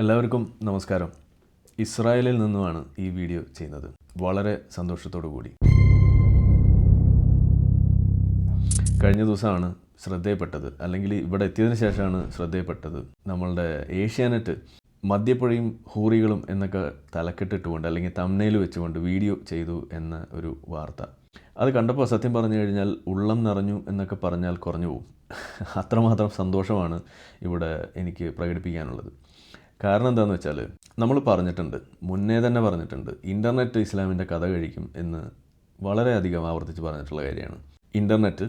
എല്ലാവർക്കും നമസ്കാരം. ഇസ്രായേലിൽ നിന്നുമാണ് ഈ വീഡിയോ ചെയ്യുന്നത്. വളരെ സന്തോഷത്തോടു കൂടി. കഴിഞ്ഞ ദിവസമാണ് ശ്രദ്ധയപ്പെട്ടത്. അല്ലെങ്കിൽ ഇവിടെ എത്തിയതിന് ശേഷമാണ് ശ്രദ്ധയപ്പെട്ടത്. നമ്മളുടെ ഏഷ്യാനെറ്റ് മദ്യപ്പുഴയും ഹൂറികളും എന്നൊക്കെ തലക്കെട്ടിട്ടുകൊണ്ട് അല്ലെങ്കിൽ തമ്മനയിൽ വെച്ചുകൊണ്ട് വീഡിയോ ചെയ്തു എന്ന ഒരു വാർത്ത. അത് കണ്ടപ്പോൾ സത്യം പറഞ്ഞു കഴിഞ്ഞാൽ ഉള്ളം നിറഞ്ഞു എന്നൊക്കെ പറഞ്ഞാൽ കുറഞ്ഞു പോകും. അത്രമാത്രം സന്തോഷമാണ് ഇവിടെ എനിക്ക് പ്രകടിപ്പിക്കാനുള്ളത്. കാരണം എന്താണെന്ന് വെച്ചാൽ നമ്മൾ പറഞ്ഞിട്ടുണ്ട് മുന്നേ തന്നെ പറഞ്ഞിട്ടുണ്ട് ഇന്റർനെറ്റ് ഇസ്ലാമിന്റെ കഥ കഴിക്കും എന്ന് വളരെയധികം ആവർത്തിച്ച് പറഞ്ഞിട്ടുള്ള കാര്യമാണ്. ഇന്റർനെറ്റ്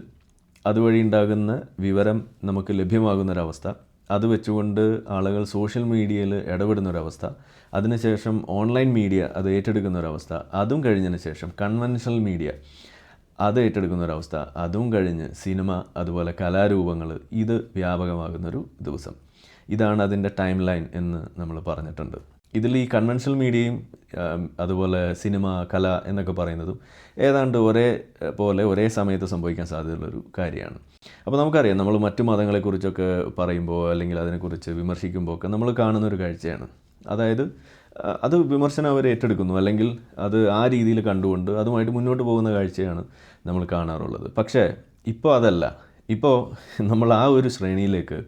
അതുവഴി ഉണ്ടാകുന്ന വിവരം നമുക്ക് ലഭ്യമാകുന്നൊരവസ്ഥ അത് വെച്ചുകൊണ്ട് ആളുകൾ സോഷ്യൽ മീഡിയയിൽ ഇടപെടുന്നൊരവസ്ഥ അതിനുശേഷം ഓൺലൈൻ മീഡിയ അത് ഏറ്റെടുക്കുന്ന ഒരവസ്ഥ അതും കഴിഞ്ഞതിന് ശേഷം കൺവെൻഷണൽ മീഡിയ അത് ഏറ്റെടുക്കുന്ന ഒരവസ്ഥ അതും കഴിഞ്ഞ് സിനിമ അതുപോലെ കലാരൂപങ്ങൾ ഇത് വ്യാപകമാകുന്നൊരു ദിവസം. ഇതാണ് അതിന്റെ ടൈം ലൈൻ എന്ന് നമ്മൾ പറഞ്ഞിട്ടുണ്ട്. ഇതിൽ ഈ കൺവെൻഷണൽ മീഡിയയും അതുപോലെ സിനിമ കല എന്നൊക്കെ പറയുന്നതും ഏതാണ്ട് ഒരേ പോലെ ഒരേ സമയത്ത് സംഭവിക്കാൻ സാധ്യതയുള്ളൊരു കാര്യമാണ്. അപ്പോൾ നമുക്കറിയാം നമ്മൾ മറ്റു മതങ്ങളെക്കുറിച്ചൊക്കെ പറയുമ്പോൾ അല്ലെങ്കിൽ അതിനെക്കുറിച്ച് വിമർശിക്കുമ്പോൾ ഒക്കെ നമ്മൾ കാണുന്ന ഒരു കാഴ്ചയാണ്. അതായത് അത് വിമർശനം അവർ ഏറ്റെടുക്കുന്നു. അല്ലെങ്കിൽ അത് ആ രീതിയിൽ കണ്ടുകൊണ്ട് അതുമായിട്ട് മുന്നോട്ട് പോകുന്ന കാഴ്ചയാണ് നമ്മൾ കാണാറുള്ളത്. പക്ഷേ ഇപ്പോൾ അതല്ല. ഇപ്പോൾ നമ്മൾ ആ ഒരു ശ്രേണിയിലേക്ക്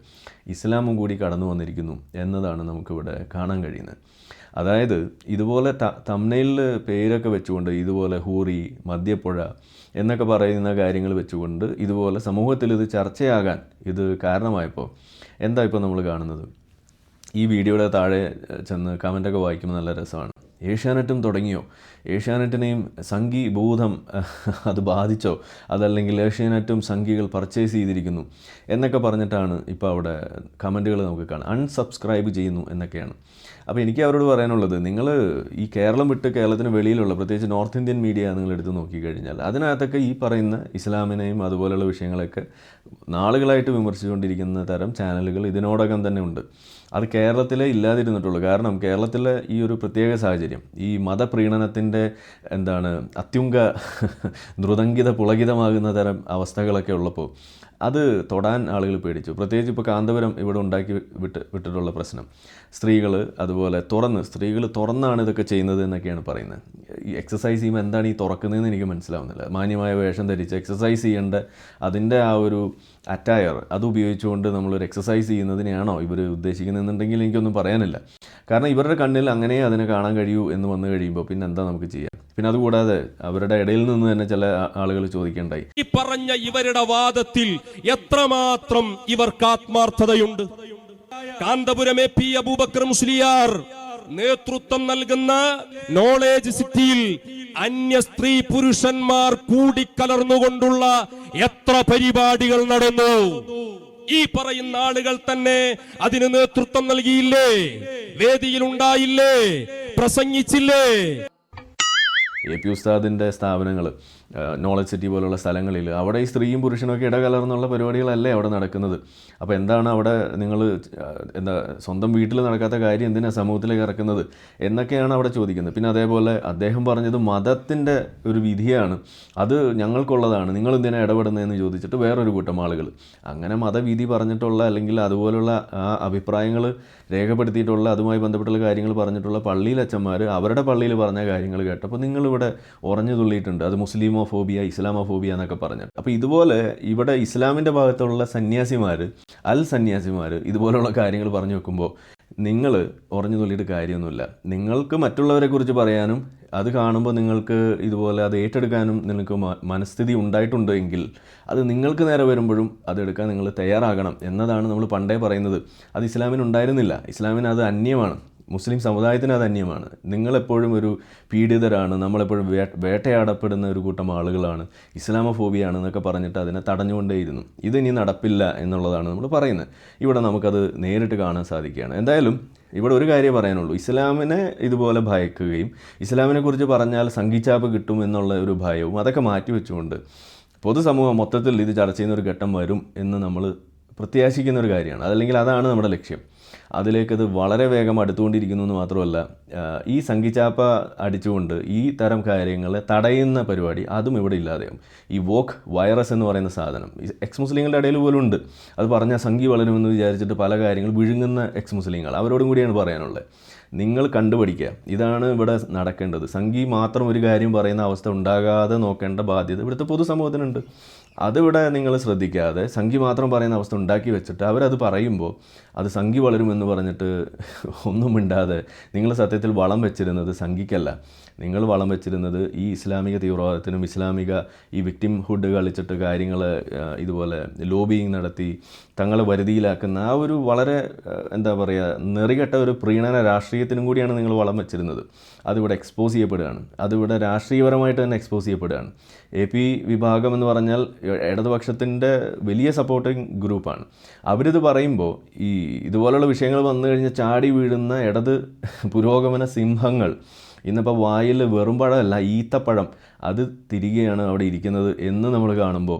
ഇസ്ലാമും കൂടി കടന്നു വന്നിരിക്കുന്നു എന്നതാണ് നമുക്കിവിടെ കാണാൻ കഴിയുന്നത്. അതായത് ഇതുപോലെ ത തമ്നയിലെ പേരൊക്കെ വെച്ചുകൊണ്ട് ഇതുപോലെ ഹൂറി മദ്യപ്പുഴ എന്നൊക്കെ പറയുന്ന കാര്യങ്ങൾ വെച്ചുകൊണ്ട് ഇതുപോലെ സമൂഹത്തിൽ ഇത് ചർച്ചയാകാൻ ഇത് കാരണമായപ്പോൾ എന്താ ഇപ്പോൾ നമ്മൾ കാണുന്നത്? ഈ വീഡിയോയുടെ താഴെ ചെന്ന് കമന്റൊക്കെ വായിക്കുമ്പോൾ നല്ല രസമാണ്. ഏഷ്യാനെറ്റും തുടങ്ങിയോ? ഏഷ്യാനെറ്റിനെയും സംഘി ബോധം അത് ബാധിച്ചോ? അതല്ലെങ്കിൽ ഏഷ്യാനെറ്റും സംഘികൾ പർച്ചേസ് ചെയ്തിരിക്കുന്നു? എന്നൊക്കെ പറഞ്ഞിട്ടാണ് ഇപ്പോൾ അവിടെ കമന്റുകൾ നമുക്ക് കാണാം. അൺസബ്സ്ക്രൈബ് ചെയ്യുന്നു എന്നൊക്കെയാണ്. അപ്പോൾ എനിക്ക് അവരോട് പറയാനുള്ളത് നിങ്ങൾ ഈ കേരളം വിട്ട് കേരളത്തിന് വെളിയിലുള്ള പ്രത്യേകിച്ച് നോർത്ത് ഇന്ത്യൻ മീഡിയ നിങ്ങൾ എടുത്ത് നോക്കിക്കഴിഞ്ഞാൽ അതിനകത്തൊക്കെ ഈ പറയുന്ന ഇസ്ലാമിനെയും അതുപോലെയുള്ള വിഷയങ്ങളൊക്കെ നാളുകളായിട്ട് വിമർശിച്ചുകൊണ്ടിരിക്കുന്ന തരം ചാനലുകൾ ഇതിനോടകം തന്നെ ഉണ്ട്. അത് കേരളത്തിലെ ഇല്ലാതിരുന്നിട്ടുള്ളൂ. കാരണം കേരളത്തിലെ ഈ ഒരു പ്രത്യേക സാഹചര്യം ഈ മതപ്രീണനത്തിന്റെ എന്താണ് അത്യുങ്ക ദ്രുതങ്കിത പുളകിതമാകുന്ന തരം അവസ്ഥകളൊക്കെ ഉള്ളപ്പോൾ അത് തൊടാൻ ആളുകൾ പേടിച്ചു. പ്രത്യേകിച്ച് ഇപ്പോൾ കാന്തപുരം ഇവിടെ ഉണ്ടാക്കി വിട്ട് വിട്ടിട്ടുള്ള പ്രശ്നം. സ്ത്രീകൾ അതുപോലെ തുറന്ന് സ്ത്രീകൾ തുറന്നാണ് ഇതൊക്കെ ചെയ്യുന്നത് എന്നൊക്കെയാണ് പറയുന്നത്. ഈ എക്സസൈസ് ചെയ്യുമ്പോൾ എന്താണ് ഈ തുറക്കുന്നതെന്ന് എനിക്ക് മനസ്സിലാവുന്നില്ല. മാന്യമായ വേഷം ധരിച്ച് എക്സസൈസ് ചെയ്യേണ്ട അതിന്റെ ആ ഒരു അറ്റയർ അത് ഉപയോഗിച്ചുകൊണ്ട് നമ്മളൊരു എക്സസൈസ് ചെയ്യുന്നതിനെയാണോ ഇവർ ഉദ്ദേശിക്കുന്നതെന്നുണ്ടെങ്കിൽ എനിക്കൊന്നും പറയാനില്ല. കാരണം ഇവരുടെ കണ്ണിൽ അങ്ങനെ അതിനെ കാണാൻ കഴിയൂ എന്ന് വന്നു കഴിയുമ്പോൾ പിന്നെ എന്താ നമുക്ക് ചെയ്യാം പിന്നെ അതുകൂടാതെ അവരുടെ ഇടയിൽ നിന്ന് തന്നെ ചില ആളുകൾ ചോദിക്കേണ്ടായി. ഈ പറഞ്ഞ ഇവരുടെ വാദത്തിൽ എത്രമാത്രം ഇവർക്ക് ആത്മാർത്ഥതയുണ്ട്? കാന്തപുരം എ പി അബൂബക്കർ മുസ്ലിയാർ നേതൃത്വം നൽകുന്ന നോളേജ് സിറ്റിയിൽ അന്യ സ്ത്രീ പുരുഷന്മാർ കൂടിക്കലർന്നുകൊണ്ടുള്ള എത്ര പരിപാടികൾ നടന്നു? ഈ പറയുന്ന ആളുകൾ തന്നെ അതിന് നേതൃത്വം നൽകിയില്ലേ? വേദിയിൽ ഉണ്ടായില്ലേ? പ്രസംഗിച്ചില്ലേ? എ പി ഉസ്താദിന്റെ സ്ഥാപനങ്ങൾ നോളജ് സിറ്റി പോലുള്ള സ്ഥലങ്ങളിൽ അവിടെ ഈ സ്ത്രീയും പുരുഷനും ഒക്കെ ഇടകലർന്നുള്ള പരിപാടികളല്ലേ അവിടെ നടക്കുന്നത്? അപ്പോൾ എന്താണ് അവിടെ നിങ്ങൾ എന്താ സ്വന്തം വീട്ടിൽ നടക്കാത്ത കാര്യം എന്തിനാണ് സമൂഹത്തിലേക്ക് ഇറക്കുന്നത് എന്നൊക്കെയാണ് അവിടെ ചോദിക്കുന്നത്. പിന്നെ അതേപോലെ അദ്ദേഹം പറഞ്ഞത് മതത്തിന്റെ ഒരു വിധിയാണ്. അത് ഞങ്ങൾക്കുള്ളതാണ്. നിങ്ങൾ എന്തിനാണ് ഇടപെടുന്നതെന്ന് ചോദിച്ചിട്ട് വേറൊരു കൂട്ടം ആളുകൾ അങ്ങനെ മതവിധി പറഞ്ഞിട്ടുള്ള അല്ലെങ്കിൽ അതുപോലുള്ള ആ അഭിപ്രായങ്ങൾ രേഖപ്പെടുത്തിയിട്ടുള്ള അതുമായി ബന്ധപ്പെട്ടുള്ള കാര്യങ്ങൾ പറഞ്ഞിട്ടുള്ള പള്ളിയിലച്ചന്മാർ അവരുടെ പള്ളിയിൽ പറഞ്ഞ കാര്യങ്ങൾ കേട്ടപ്പോൾ നിങ്ങളിവിടെ ഉറഞ്ഞു തുള്ളിയിട്ടുണ്ട്. അത് മുസ്ലിമോ ഫോബിയ ഇസ്ലാമോ ഫോബിയ എന്നൊക്കെ പറഞ്ഞിട്ട്. അപ്പോൾ ഇതുപോലെ ഇവിടെ ഇസ്ലാമിന്റെ ഭാഗത്തുള്ള സന്യാസിമാർ അൽ സന്യാസിമാർ ഇതുപോലുള്ള കാര്യങ്ങൾ പറഞ്ഞു വെക്കുമ്പോൾ നിങ്ങൾ ഉറഞ്ഞു തുള്ളിയിട്ട് കാര്യമൊന്നുമില്ല. നിങ്ങൾക്ക് മറ്റുള്ളവരെ കുറിച്ച് പറയാനും അത് കാണുമ്പോൾ നിങ്ങൾക്ക് ഇതുപോലെ അത് ഏറ്റെടുക്കാനും നിങ്ങൾക്ക് മനസ്ഥിതി ഉണ്ടായിട്ടുണ്ടോ എങ്കിൽ അത് നിങ്ങൾക്ക് നേരെ വരുമ്പോഴും അതെടുക്കാൻ നിങ്ങൾ തയ്യാറാകണം എന്നതാണ് നമ്മൾ പണ്ടേ പറയുന്നത്. അത് ഇസ്ലാമിന് ഉണ്ടായിരുന്നില്ല. ഇസ്ലാമിന് അത് അന്യമാണ്. മുസ്ലിം സമുദായത്തിന് അത് അന്യമാണ്. നിങ്ങളെപ്പോഴും ഒരു പീഡിതരാണ് നമ്മളെപ്പോഴും വേ വേട്ടയാടപ്പെടുന്ന ഒരു കൂട്ടം ആളുകളാണ് ഇസ്ലാമഫോബിയാണ് എന്നൊക്കെ പറഞ്ഞിട്ട് അതിനെ തടഞ്ഞുകൊണ്ടേയിരുന്നു. ഇതിനി നടപ്പില്ല എന്നുള്ളതാണ് നമ്മൾ പറയുന്നത്. ഇവിടെ നമുക്കത് നേരിട്ട് കാണാൻ സാധിക്കുകയാണ്. എന്തായാലും ഇവിടെ ഒരു കാര്യം പറയാനുള്ളൂ. ഇസ്ലാമിനെ ഇതുപോലെ ഭയക്കുകയും ഇസ്ലാമിനെക്കുറിച്ച് പറഞ്ഞാൽ സംഘിച്ചാപ്പ് കിട്ടും എന്നുള്ള ഒരു ഭയവും അതൊക്കെ മാറ്റിവെച്ചുകൊണ്ട് പൊതുസമൂഹം മൊത്തത്തിൽ ഇത് ചർച്ച ചെയ്യുന്ന ഒരു ഘട്ടം വരും എന്ന് നമ്മൾ പ്രത്യാശിക്കുന്ന ഒരു കാര്യമാണ്. അതല്ലെങ്കിൽ അതാണ് നമ്മുടെ ലക്ഷ്യം. അതിലേക്കത് വളരെ വേഗം അടുത്തുകൊണ്ടിരിക്കുന്നു എന്ന് മാത്രമല്ല ഈ സംഘിച്ചാപ്പ അടിച്ചുകൊണ്ട് ഈ തരം കാര്യങ്ങളെ തടയുന്ന പരിപാടി അതും ഇവിടെ ഇല്ലാതെയും ഈ വോക്ക് വൈറസ് എന്ന് പറയുന്ന സാധനം എക്സ് മുസ്ലിങ്ങളുടെ ഇടയിൽ പോലും ഉണ്ട്. അത് പറഞ്ഞാൽ സംഘി വളരുമെന്ന് വിചാരിച്ചിട്ട് പല കാര്യങ്ങൾ വിഴുങ്ങുന്ന എക്സ് മുസ്ലിങ്ങൾ അവരോടും കൂടിയാണ് പറയാനുള്ളത്. നിങ്ങൾ കണ്ടുപിടിക്കുക ഇതാണ് ഇവിടെ നടക്കേണ്ടത്. സംഘി മാത്രം ഒരു കാര്യം പറയുന്ന അവസ്ഥ ഉണ്ടാകാതെ നോക്കേണ്ട ബാധ്യത ഇവിടുത്തെ പൊതുസമൂഹത്തിനുണ്ട്. അതിവിടെ നിങ്ങൾ ശ്രദ്ധിക്കാതെ സംഖ്യ മാത്രം പറയുന്ന അവസ്ഥ ഉണ്ടാക്കി വെച്ചിട്ട് അവരത് പറയുമ്പോൾ അത് സംഖ്യ വളരുമെന്ന് പറഞ്ഞിട്ട് ഒന്നും മിണ്ടാതെ നിങ്ങൾ സത്യത്തിൽ വളം വെച്ചിരുന്നത് സംഖ്യക്കല്ല നിങ്ങൾ വളം വെച്ചിരുന്നത് ഈ ഇസ്ലാമിക തീവ്രവാദത്തിനും ഇസ്ലാമിക ഈ വിക്ടിം ഹുഡ് കളിച്ചിട്ട് കാര്യങ്ങൾ ഇതുപോലെ ലോബിയിങ് നടത്തി തങ്ങളെ വരുതിയിലാക്കുന്ന ആ ഒരു വളരെ എന്താ പറയുക നെറികെട്ട ഒരു പ്രീണന രാഷ്ട്രീയത്തിനും കൂടിയാണ് നിങ്ങൾ വളം വെച്ചിരുന്നത്. അതിവിടെ എക്സ്പോസ് ചെയ്യപ്പെടുകയാണ്. അതിവിടെ രാഷ്ട്രീയപരമായിട്ട് തന്നെ എക്സ്പോസ് ചെയ്യപ്പെടുകയാണ്. എ പി വിഭാഗം എന്ന് പറഞ്ഞാൽ ഇടതുപക്ഷത്തിന്റെ വലിയ സപ്പോർട്ടിങ് ഗ്രൂപ്പാണ് അവരിത് പറയുമ്പോൾ ഈ ഇതുപോലുള്ള വിഷയങ്ങൾ വന്നു കഴിഞ്ഞാൽ ചാടി വീഴുന്ന ഇടത് പുരോഗമന സിംഹങ്ങൾ ഇന്നിപ്പോൾ വായിൽ വെറും പഴമല്ല ഈത്തപ്പഴം. അത് തിരികെയാണ് അവിടെ ഇരിക്കുന്നത് എന്ന് നമ്മൾ കാണുമ്പോൾ.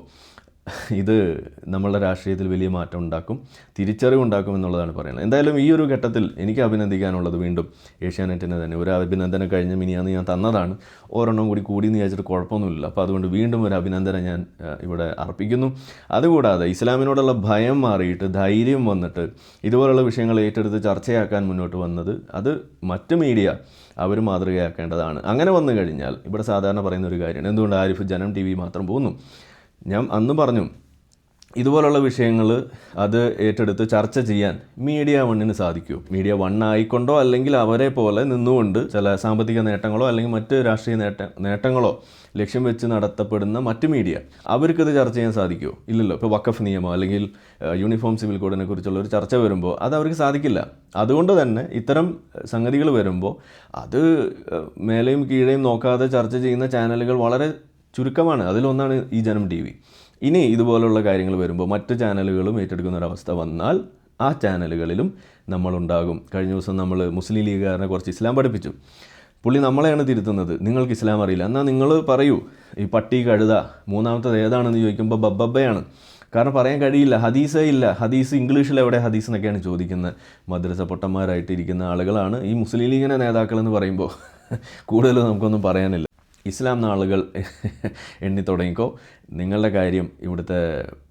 ഇത് നമ്മളുടെ രാഷ്ട്രീയത്തിൽ വലിയ മാറ്റം ഉണ്ടാക്കും തിരിച്ചറിവുണ്ടാക്കും എന്നുള്ളതാണ് പറയുന്നത്. എന്തായാലും ഈ ഒരു ഘട്ടത്തിൽ എനിക്ക് അഭിനന്ദിക്കാനുള്ളത് വീണ്ടും ഏഷ്യാനെറ്റിനെ തന്നെ. ഒരു അഭിനന്ദനം കഴിഞ്ഞ മിനിയാന്ന് ഞാൻ തന്നതാണ്. ഒരെണ്ണം കൂടി കൂടി എന്ന് വിചാരിച്ചിട്ട് കുഴപ്പമൊന്നുമില്ല. അപ്പോൾ അതുകൊണ്ട് വീണ്ടും ഒരു അഭിനന്ദനം ഞാൻ ഇവിടെ അർപ്പിക്കുന്നു. അതുകൂടാതെ ഇസ്ലാമിനോടുള്ള ഭയം മാറിയിട്ട് ധൈര്യം വന്നിട്ട് ഇതുപോലുള്ള വിഷയങ്ങൾ ഏറ്റെടുത്ത് ചർച്ചയാക്കാൻ മുന്നോട്ട് വന്നത് അത് മറ്റ് മീഡിയ അവർ മാതൃകയാക്കേണ്ടതാണ്. അങ്ങനെ വന്നു കഴിഞ്ഞാൽ ഇവിടെ സാധാരണ പറയുന്ന ഒരു കാര്യമാണ്. എന്തുകൊണ്ട് ആരിഫ് ജനം ടി വി മാത്രം പോകുന്നു? ഞാൻ അന്ന് പറഞ്ഞു ഇതുപോലുള്ള വിഷയങ്ങൾ അത് ഏറ്റെടുത്ത് ചർച്ച ചെയ്യാൻ മീഡിയ വണ്ണിന് സാധിക്കൂ. മീഡിയ വൺ അല്ലെങ്കിൽ അവരെ പോലെ നിന്നുകൊണ്ട് ചില സാമ്പത്തിക നേട്ടങ്ങളോ അല്ലെങ്കിൽ മറ്റ് രാഷ്ട്രീയ നേട്ട നേട്ടങ്ങളോ ലക്ഷ്യം വെച്ച് നടത്തപ്പെടുന്ന മറ്റ് മീഡിയ അവർക്കത് ചർച്ച ചെയ്യാൻ സാധിക്കുമോ ഇല്ലല്ലോ ഇപ്പോൾ വക്കഫ് നിയമം അല്ലെങ്കിൽ യൂണിഫോം സിവിൽ കോഡിനെ കുറിച്ചുള്ള ഒരു ചർച്ച വരുമ്പോൾ അത് അവർക്ക് സാധിക്കില്ല. അതുകൊണ്ട് തന്നെ ഇത്തരം സംഗതികൾ വരുമ്പോൾ അത് മേലെയും കീഴെയും നോക്കാതെ ചർച്ച ചെയ്യുന്ന ചാനലുകൾ വളരെ ചുരുക്കമാണ്. അതിലൊന്നാണ് ഈ ജനം ടി വി. ഇനി ഇതുപോലുള്ള കാര്യങ്ങൾ വരുമ്പോൾ മറ്റ് ചാനലുകളും ഏറ്റെടുക്കുന്ന ഒരവസ്ഥ വന്നാൽ ആ ചാനലുകളിലും നമ്മളുണ്ടാകും. കഴിഞ്ഞ ദിവസം നമ്മൾ മുസ്ലിം ലീഗുകാരനെ കുറച്ച് ഇസ്ലാം പഠിപ്പിച്ചു. പുള്ളി നമ്മളെയാണ് തിരുത്തുന്നത്. നിങ്ങൾക്ക് ഇസ്ലാം അറിയില്ല. എന്നാൽ നിങ്ങൾ പറയൂ ഈ പട്ടി കഴുത മൂന്നാമത്തത് ഏതാണെന്ന് ചോദിക്കുമ്പോൾ ബബ്ബബ്ബയാണ്. കാരണം പറയാൻ കഴിയില്ല ഹദീസേ ഇല്ല. ഹദീസ് ഇംഗ്ലീഷിൽ എവിടെ ഹദീസ് എന്നൊക്കെയാണ് ചോദിക്കുന്നത് മദ്രസ പൊട്ടന്മാരായിട്ടിരിക്കുന്ന ആളുകളാണ് ഈ മുസ്ലിം ലീഗിന്റെ നേതാക്കളെന്ന് പറയുമ്പോൾ. കൂടുതൽ നമുക്കൊന്നും പറയാനില്ല. ഇസ്ലാം നാളുകൾ എണ്ണി തുടങ്ങിക്കോ. നിങ്ങളുടെ കാര്യം ഇവിടുത്തെ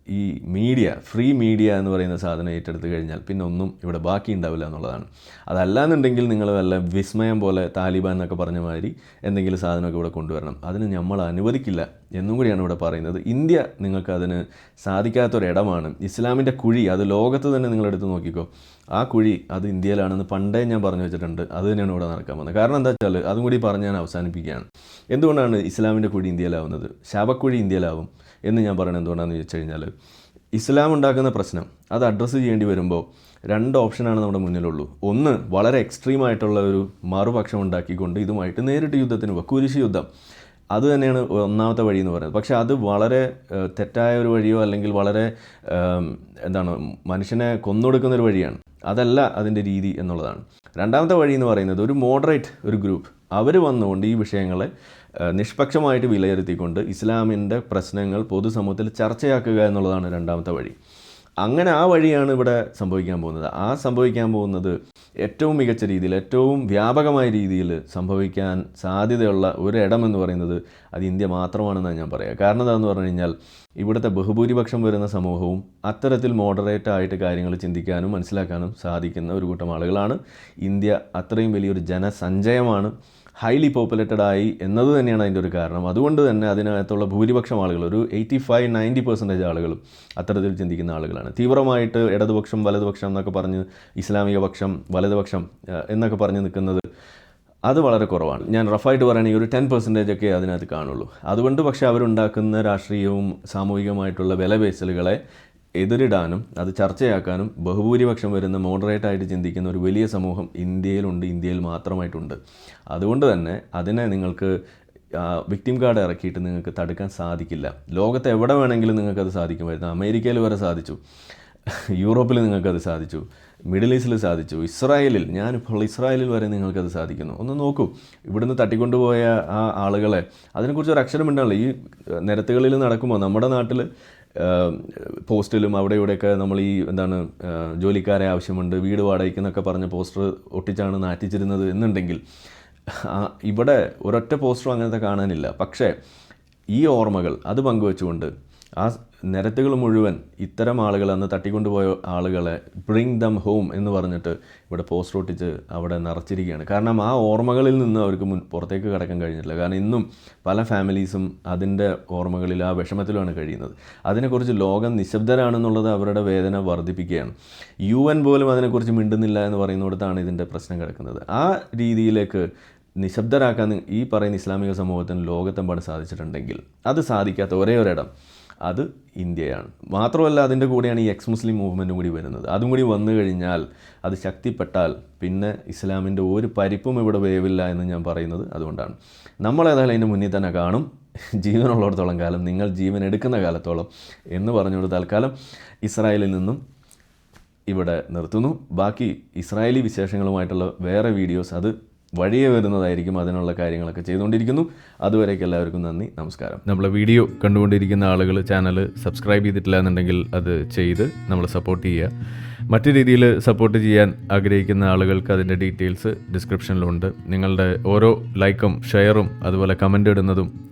ഈ മീഡിയ ഫ്രീ മീഡിയ എന്ന് പറയുന്ന സാധനം ഏറ്റെടുത്ത് കഴിഞ്ഞാൽ പിന്നെ ഒന്നും ഇവിടെ ബാക്കി ഉണ്ടാവില്ല എന്നുള്ളതാണ്. അതല്ലാന്നുണ്ടെങ്കിൽ നിങ്ങൾ വല്ല വിസ്മയം പോലെ താലിബാൻ എന്നൊക്കെ പറഞ്ഞ മാതിരി എന്തെങ്കിലും സാധനമൊക്കെ ഇവിടെ കൊണ്ടുവരണം. അതിന് നമ്മൾ അനുവദിക്കില്ല എന്നും കൂടിയാണ് ഇവിടെ പറയുന്നത്. ഇന്ത്യ നിങ്ങൾക്ക് അതിന് സാധിക്കാത്തൊരിടമാണ്. ഇസ്ലാമിന്റെ കുഴി അത് ലോകത്ത് തന്നെ നിങ്ങളെടുത്ത് നോക്കിക്കോ. ആ കുഴി അത് ഇന്ത്യയിലാണെന്ന് പണ്ടേ ഞാൻ പറഞ്ഞു വെച്ചിട്ടുണ്ട്. അത് തന്നെയാണ് ഇവിടെ നടക്കാൻ പോകുന്നത്. കാരണം എന്താ വെച്ചാൽ അതും കൂടി പറഞ്ഞ് ഞാൻ അവസാനിപ്പിക്കുകയാണ്. എന്തുകൊണ്ടാണ് ഇസ്ലാമിന്റെ കുഴി ഇന്ത്യയിലാവുന്നത്? ശാപക്കുഴി ഇന്ത്യയിലാവും. എന്ന് ഞാൻ പറയുന്നത് എന്തുകൊണ്ടാണെന്ന് ചോദിച്ചു കഴിഞ്ഞാൽ ഇസ്ലാം ഉണ്ടാക്കുന്ന പ്രശ്നം അത് അഡ്രസ്സ് ചെയ്യേണ്ടി വരുമ്പോൾ രണ്ട് ഓപ്ഷനാണ് നമ്മുടെ മുന്നിലുള്ളൂ. ഒന്ന് വളരെ എക്സ്ട്രീം ആയിട്ടുള്ള ഒരു മറുപക്ഷം ഉണ്ടാക്കിക്കൊണ്ട് ഇതുമായിട്ട് നേരിട്ട് യുദ്ധത്തിന് പോവുക കുരിശ് യുദ്ധം. അത് തന്നെയാണ് ഒന്നാമത്തെ വഴി എന്ന് പറയുന്നത്. പക്ഷേ അത് വളരെ തെറ്റായ ഒരു വഴിയോ അല്ലെങ്കിൽ വളരെ എന്താണ് മനുഷ്യനെ കൊന്നൊടുക്കുന്ന ഒരു വഴിയാണ്. അതല്ല അതിന്റെ രീതി എന്നുള്ളതാണ്. രണ്ടാമത്തെ വഴി എന്ന് പറയുന്നത് ഒരു മോഡറേറ്റ് ഒരു ഗ്രൂപ്പ് അവർ വന്നുകൊണ്ട് ഈ വിഷയങ്ങളെ നിഷ്പക്ഷമായിട്ട് വിലയിരുത്തിക്കൊണ്ട് ഇസ്ലാമിന്റെ പ്രശ്നങ്ങൾ പൊതുസമൂഹത്തിൽ ചർച്ചയാക്കുക എന്നുള്ളതാണ് രണ്ടാമത്തെ വഴി. അങ്ങനെ ആ വഴിയാണ് ഇവിടെ സംഭവിക്കാൻ പോകുന്നത്. ആ സംഭവിക്കാൻ പോകുന്നത് ഏറ്റവും മികച്ച രീതിയിൽ ഏറ്റവും വ്യാപകമായ രീതിയിൽ സംഭവിക്കാൻ സാധ്യതയുള്ള ഒരു ഇടം എന്ന് പറയുന്നത് അത് ഇന്ത്യ മാത്രമാണെന്നാണ് ഞാൻ പറയുക. കാരണം എന്താണെന്ന് പറഞ്ഞു കഴിഞ്ഞാൽ ഇവിടുത്തെ ബഹുഭൂരിപക്ഷം വരുന്ന സമൂഹവും അത്തരത്തിൽ മോഡറേറ്റ് ആയിട്ട് കാര്യങ്ങൾ ചിന്തിക്കാനും മനസ്സിലാക്കാനും സാധിക്കുന്ന ഒരു കൂട്ടം ആളുകളാണ്. ഇന്ത്യ അത്രയും വലിയൊരു ജനസഞ്ചയമാണ്. ഹൈലി പോപ്പുലേറ്റഡ് ആയി എന്നത് തന്നെയാണ് അതിന്റെ ഒരു കാരണം. അതുകൊണ്ട് തന്നെ അതിനകത്തുള്ള ഭൂരിപക്ഷം ആളുകൾ ഒരു എയ്റ്റി ഫൈവ് നയന്റി പെർസെന്റേജ് ആളുകളും അത്തരത്തിൽ ചിന്തിക്കുന്ന ആളുകളാണ്. തീവ്രമായിട്ട് ഇടതുപക്ഷം വലതുപക്ഷം എന്നൊക്കെ പറഞ്ഞ് ഇസ്ലാമിക പക്ഷം വലതുപക്ഷം എന്നൊക്കെ പറഞ്ഞ് നിൽക്കുന്നത് അത് വളരെ കുറവാണ്. ഞാൻ റഫായിട്ട് പറയുകയാണെങ്കിൽ ഒരു ടെൻ പെർസെന്റേജ് ഒക്കെ അതിനകത്ത് കാണുള്ളൂ. അതുകൊണ്ട് പക്ഷേ അവരുണ്ടാക്കുന്ന രാഷ്ട്രീയവും സാമൂഹികമായിട്ടുള്ള വിലപേശലുകളെ എതിരിടാനും അത് ചർച്ചയാക്കാനും ബഹുഭൂരിപക്ഷം വരുന്ന മോഡറേറ്റ് ആയിട്ട് ചിന്തിക്കുന്ന ഒരു വലിയ സമൂഹം ഇന്ത്യയിലുണ്ട് ഇന്ത്യയിൽ മാത്രമായിട്ടുണ്ട്. അതുകൊണ്ട് തന്നെ അതിനെ നിങ്ങൾക്ക് വിക്ടിം കാർഡ് ഇറക്കിയിട്ട് നിങ്ങൾക്ക് തടുക്കാൻ സാധിക്കില്ല. ലോകത്ത് എവിടെ വേണമെങ്കിലും നിങ്ങൾക്കത് സാധിക്കുമായിരുന്നു അമേരിക്കയിൽ വരെ സാധിച്ചു. യൂറോപ്പിൽ നിങ്ങൾക്കത് സാധിച്ചു. മിഡിൽ ഈസ്റ്റിൽ സാധിച്ചു. ഇസ്രായേലിൽ ഞാനിപ്പോൾ ഇസ്രായേലിൽ വരെ നിങ്ങൾക്കത് സാധിക്കുന്നു. ഒന്ന് നോക്കൂ. ഇവിടുന്ന് തട്ടിക്കൊണ്ടുപോയ ആ ആളുകളെ അതിനെക്കുറിച്ച് ഒരു അക്ഷരം ഈ നിരത്തുകളിൽ നടക്കുമ്പോൾ നമ്മുടെ നാട്ടിൽ പോസ്റ്റിലും അവിടെ ഇവിടെയൊക്കെ നമ്മൾ ഈ എന്താണ് ജോലിക്കാരെ ആവശ്യമുണ്ട് വീട് വാടകയ്ക്ക് എന്നൊക്കെ പറഞ്ഞ പോസ്റ്റർ ഒട്ടിച്ചാണ് നാറ്റിച്ചിരുന്നത് എന്നുണ്ടെങ്കിൽ ഇവിടെ ഒരൊറ്റ പോസ്റ്ററും അങ്ങനത്തെ കാണാനില്ല. പക്ഷേ ഈ ഓർമ്മകൾ അത് പങ്കുവെച്ചുകൊണ്ട് ആ നിരത്തുകൾ മുഴുവൻ ഇത്തരം ആളുകൾ അന്ന് തട്ടിക്കൊണ്ടുപോയ ആളുകളെ ബ്രിങ് ദം ഹോം എന്ന് പറഞ്ഞിട്ട് ഇവിടെ പോസ്റ്റ് ഒട്ടിച്ച് അവിടെ നിറച്ചിരിക്കുകയാണ്. കാരണം ആ ഓർമ്മകളിൽ നിന്ന് അവർക്ക് മുൻ പുറത്തേക്ക് കടക്കാൻ കഴിഞ്ഞിട്ടില്ല. കാരണം ഇന്നും പല ഫാമിലീസും അതിന്റെ ഓർമ്മകളിൽ ആ വിഷമത്തിലാണ് കഴിയുന്നത്. അതിനെക്കുറിച്ച് ലോകം നിശബ്ദരാണെന്നുള്ളത് അവരുടെ വേദന വർദ്ധിപ്പിക്കുകയാണ്. യു എൻ പോലും അതിനെക്കുറിച്ച് മിണ്ടുന്നില്ല എന്ന് പറയുന്നിടത്താണ് ഇതിന്റെ പ്രശ്നം കിടക്കുന്നത്. ആ രീതിയിലേക്ക് നിശബ്ദരാക്കാൻ ഈ പറയുന്ന ഇസ്ലാമിക സമൂഹത്തിന് ലോകത്തെമ്പാട് സാധിച്ചിട്ടുണ്ടെങ്കിൽ അത് സാധിക്കാത്ത ഒരേ ഒരിടം അത് ഇന്ത്യയാണ്. മാത്രമല്ല അതിന്റെ കൂടെയാണ് ഈ എക്സ് മുസ്ലിം മൂവ്മെന്റും കൂടി വരുന്നത്. അതും കൂടി വന്നു കഴിഞ്ഞാൽ അത് ശക്തിപ്പെട്ടാൽ പിന്നെ ഇസ്ലാമിന്റെ ഒരു പരിപ്പും ഇവിടെ വേവില്ല എന്ന് ഞാൻ പറയുന്നത് അതുകൊണ്ടാണ്. നമ്മളേതായാലും അതിന്റെ മുന്നിൽ തന്നെ കാണും. ജീവനുള്ളിടത്തോളം കാലം നിങ്ങൾ ജീവൻ എടുക്കുന്ന കാലത്തോളം എന്ന് പറഞ്ഞുകൊണ്ട് തൽക്കാലം ഇസ്രായേലിൽ നിന്നും ഇവിടെ നിർത്തുന്നു. ബാക്കി ഇസ്രായേലി വിശേഷങ്ങളുമായിട്ടുള്ള വേറെ വീഡിയോസ് അത് വഴിയെ വരുന്നതായിരിക്കും അതിനുള്ള കാര്യങ്ങളൊക്കെ ചെയ്തുകൊണ്ടിരിക്കുന്നു. അതുവരേക്ക് എല്ലാവർക്കും നന്ദി. നമസ്കാരം. നമ്മളെ വീഡിയോ കണ്ടുകൊണ്ടിരിക്കുന്ന ആളുകൾ ചാനൽ സബ്സ്ക്രൈബ് ചെയ്തിട്ടില്ല എന്നുണ്ടെങ്കിൽ അത് ചെയ്ത് നമ്മളെ സപ്പോർട്ട് ചെയ്യുക. മറ്റു രീതിയിൽ സപ്പോർട്ട് ചെയ്യാൻ ആഗ്രഹിക്കുന്ന ആളുകൾക്ക് അതിന്റെ ഡീറ്റെയിൽസ് ഡിസ്ക്രിപ്ഷനിലുണ്ട് നിങ്ങളുടെ ഓരോ ലൈക്കും ഷെയറും അതുപോലെ കമന്റ് ഇടുന്നതും